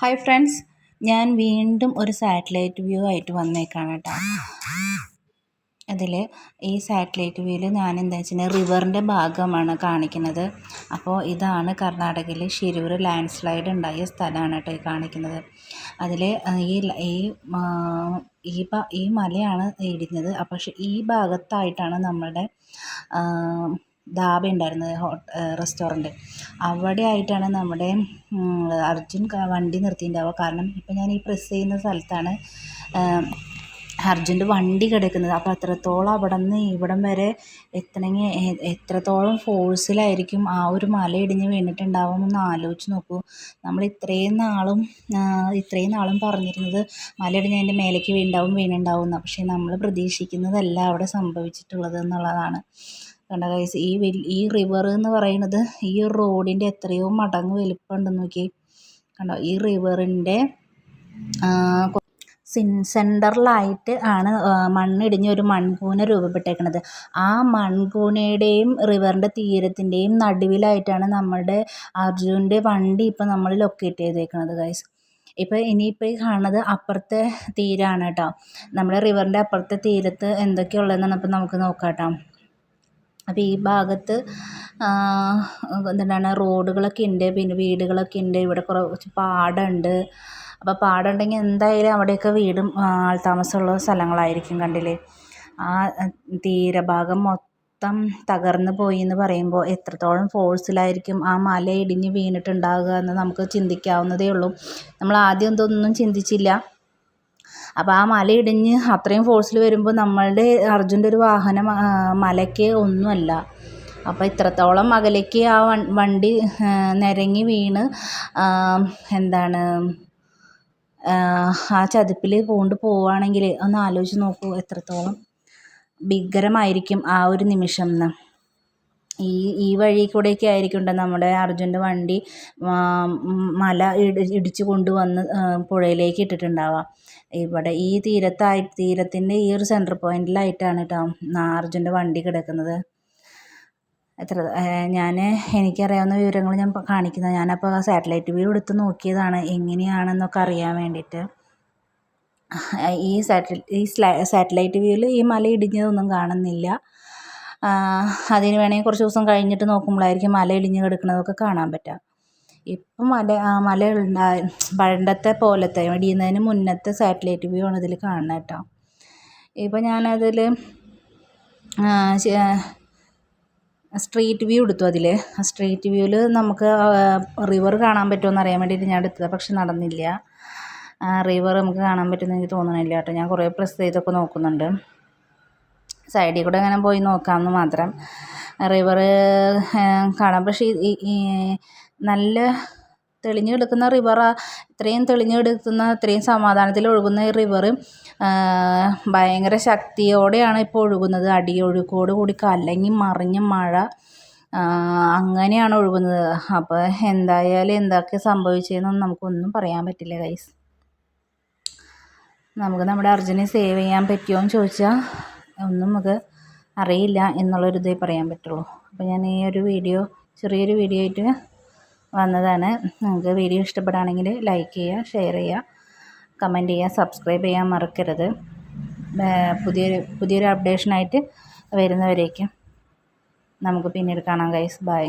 Hi friends ഞാൻ വീണ്ടും ഒരു സാറ്റലൈറ്റ് വ്യൂ ആയിട്ട് വന്നേക്കാണ് കേട്ടോ. അതിൽ ഈ സാറ്റലൈറ്റ് വ്യൂവിൽ ഞാൻ എന്താ വെച്ചാൽ റിവറിന്റെ ഭാഗമാണ് കാണിക്കുന്നത്. അപ്പോൾ ഇതാണ് കർണാടകയിൽ ഷിരൂർ ലാൻഡ് സ്ലൈഡ് ഉണ്ടായ സ്ഥലമാണ് കേട്ടോ ഈ കാണിക്കുന്നത്. അതിൽ ഈ ഈ ഈ മലയാണ് ഇടിഞ്ഞത്. പക്ഷേ ഈ ഭാഗത്തായിട്ടാണ് നമ്മുടെ ധാബ ഉണ്ടായിരുന്നത് റെസ്റ്റോറന്റ് അവിടെ ആയിട്ടാണ് നമ്മുടെ അർജുൻ വണ്ടി നിർത്തിയിട്ടുണ്ടാവുക. കാരണം ഇപ്പം ഞാൻ ഈ പ്രസ് ചെയ്യുന്ന സ്ഥലത്താണ് അർജുന്റെ വണ്ടി കിടക്കുന്നത്. അപ്പോൾ അത്രത്തോളം അവിടെ നിന്ന് ഇവിടം വരെ എത്തണമെങ്കിൽ എത്രത്തോളം ഫോഴ്സിലായിരിക്കും ആ ഒരു മല ഇടിഞ്ഞ് എന്ന് ആലോചിച്ച് നോക്കൂ. നമ്മൾ ഇത്രയും നാളും ഇത്രയും നാളും പറഞ്ഞിരുന്നത് മല ഇടിഞ്ഞ് അതിന്റെ മേലേക്ക് വീണ്ടാവും വീണുണ്ടാവും എന്ന് പക്ഷേ നമ്മൾ പ്രതീക്ഷിക്കുന്നതല്ല അവിടെ സംഭവിച്ചിട്ടുള്ളത് എന്നുള്ളതാണ്. കണ്ടോ ഗൈസ് ഈ ഈ റിവർ എന്ന് പറയുന്നത് ഈ റോഡിന്റെ എത്രയോ മടങ്ങ് വലിപ്പമുണ്ടെന്ന് നോക്കി കണ്ടോ? ഈ റിവറിന്റെ സിൻ സെന്ററിലായിട്ട് ആണ് മണ്ണിടിഞ്ഞ് ഒരു മൺകൂന രൂപപ്പെട്ടേക്കുന്നത് ആ മൺകൂനയുടെയും റിവറിന്റെ തീരത്തിന്റെയും നടുവിലായിട്ടാണ് നമ്മുടെ അർജുന്റെ വണ്ടി ഇപ്പം നമ്മൾ ലൊക്കേറ്റ് ചെയ്തേക്കുന്നത് ഗൈസ് ഇപ്പോൾ ഇനിയിപ്പോൾ ഈ കാണുന്നത് അപ്പുറത്തെ തീരാണ് കേട്ടോ. നമ്മുടെ റിവറിന്റെ അപ്പുറത്തെ തീരത്ത് എന്തൊക്കെയുള്ളതെന്നാണ് ഇപ്പം നമുക്ക് നോക്കാം കേട്ടോ അപ്പോൾ ഈ ഭാഗത്ത് എന്താണ് റോഡുകളൊക്കെ ഉണ്ട് പിന്നെ വീടുകളൊക്കെ ഉണ്ട് ഇവിടെ കുറച്ച് പാടമുണ്ട്. അപ്പോൾ പാടം ഉണ്ടെങ്കിൽ എന്തായാലും അവിടെയൊക്കെ വീടും ആൾതാമസമുള്ള സ്ഥലങ്ങളായിരിക്കും കണ്ടില്ലേ. ആ തീരഭാഗം മൊത്തം തകർന്നു പോയി എന്ന് പറയുമ്പോൾ എത്രത്തോളം ഫോഴ്സിലായിരിക്കും ആ മല ഇടിഞ്ഞ് വീണിട്ടുണ്ടാകുക എന്ന് നമുക്ക് ചിന്തിക്കാവുന്നതേ ഉള്ളൂ. നമ്മൾ ആദ്യം ഇതൊന്നും ചിന്തിച്ചില്ല. അപ്പോൾ ആ മല ഇടിഞ്ഞ് അത്രയും ഫോഴ്സിൽ വരുമ്പോൾ നമ്മളുടെ അർജുന്റെ ഒരു വാഹനം മലയ്ക്ക് ഒന്നുമല്ല. അപ്പോൾ ഇത്രത്തോളം അകലേക്ക് ആ വണ്ടി നിരങ്ങി വീണ് എന്താണ് ആ ചതുപ്പിൽ പൂണ്ട് പോവുകയാണെങ്കിൽ ഒന്ന് ആലോചിച്ച് നോക്കൂ എത്രത്തോളം ഭീകരമായിരിക്കും ആ ഒരു നിമിഷം എന്ന്. ഈ ഈ വഴി കൂടെയൊക്കെ ആയിരിക്കും നമ്മുടെ അർജുന്റെ വണ്ടി മല ഇടിച്ച് കൊണ്ടുവന്ന് പുഴയിലേക്ക് ഇട്ടിട്ടുണ്ടാവുക. ഇവിടെ ഈ തീരത്തായി തീരത്തിന്റെ ഈ ഒരു സെന്റർ പോയിന്റിലായിട്ടാണ് കേട്ടോ അർജുന്റെ വണ്ടി കിടക്കുന്നത്. എത്ര ഞാൻ എനിക്കറിയാവുന്ന വിവരങ്ങൾ ഞാൻ കാണിക്കുന്നത് ഞാനപ്പോൾ സാറ്റലൈറ്റ് വ്യൂ എടുത്ത് നോക്കിയതാണ് എങ്ങനെയാണെന്നൊക്കെ അറിയാൻ വേണ്ടിയിട്ട്. ഈ സാറ്റലൈറ്റ് ഈ സാറ്റലൈറ്റ് വ്യൂവിൽ ഈ മല ഇടിഞ്ഞതൊന്നും കാണുന്നില്ല. അതിന് വേണമെങ്കിൽ കുറച്ച് ദിവസം കഴിഞ്ഞിട്ട് നോക്കുമ്പോഴായിരിക്കും മല ഇടിഞ്ഞ് കിടക്കുന്നതൊക്കെ കാണാൻ പറ്റുക. ഇപ്പം മല മല ഉണ്ടായി പണ്ടത്തെ പോലത്തെ ഇടിയുന്നതിന് മുന്നത്തെ സാറ്റലൈറ്റ് വ്യൂ ആണ് ഇതിൽ കാണുന്നത് കേട്ടോ. ഇപ്പം ഞാനതിൽ സ്ട്രീറ്റ് വ്യൂ എടുത്തു അതിൽ സ്ട്രീറ്റ് വ്യൂവിൽ നമുക്ക് റിവർ കാണാൻ പറ്റുമോ അറിയാൻ വേണ്ടിയിട്ട് ഞാൻ എടുത്തത് പക്ഷെ നടന്നില്ല. റിവർ നമുക്ക് കാണാൻ പറ്റുമെന്ന് എനിക്ക് തോന്നണില്ല കേട്ടോ. ഞാൻ കുറേ പ്രസ് ചെയ്തൊക്കെ നോക്കുന്നുണ്ട്. സൈഡിൽ കൂടെ അങ്ങനെ പോയി നോക്കാമെന്ന് മാത്രം. റിവർ കാണാം. പക്ഷേ ഈ നല്ല തെളിഞ്ഞു കിടക്കുന്ന റിവർ ഇത്രയും തെളിഞ്ഞു കിടക്കുന്ന ഇത്രയും സമാധാനത്തിൽ ഒഴുകുന്ന ഈ റിവർ ഭയങ്കര ശക്തിയോടെയാണ് ഇപ്പോൾ ഒഴുകുന്നത്. അടിയൊഴുക്കോട് കൂടി കലങ്ങി മറിഞ്ഞ മഴ അങ്ങനെയാണ് ഒഴുകുന്നത്. അപ്പോൾ എന്തായാലും എന്തൊക്കെ സംഭവിച്ചതെന്നൊന്നും നമുക്കൊന്നും പറയാൻ പറ്റില്ല ഗൈസ് നമുക്ക് നമ്മുടെ അർജുനെ സേവ് ചെയ്യാൻ പറ്റുമോ എന്ന് ചോദിച്ചാൽ ഒന്നും നമുക്ക് അറിയില്ല എന്നുള്ളൊരിതേ പറയാൻ പറ്റുള്ളൂ. അപ്പോൾ ഞാൻ ഈ ഒരു വീഡിയോ ചെറിയൊരു വീഡിയോ ആയിട്ട് വന്നതാണ്. നിങ്ങൾക്ക് വീഡിയോ ഇഷ്ടപ്പെടുകയാണെങ്കിൽ ലൈക്ക് ചെയ്യുക ഷെയർ ചെയ്യുക കമന്റ് ചെയ്യുക സബ്സ്ക്രൈബ് ചെയ്യാൻ മറക്കരുത്. പുതിയൊരു പുതിയൊരു അപ്ഡേഷനായിട്ട് വരുന്നവരേക്കും നമുക്ക് പിന്നീട് കാണാം ഗൈസ് ബൈ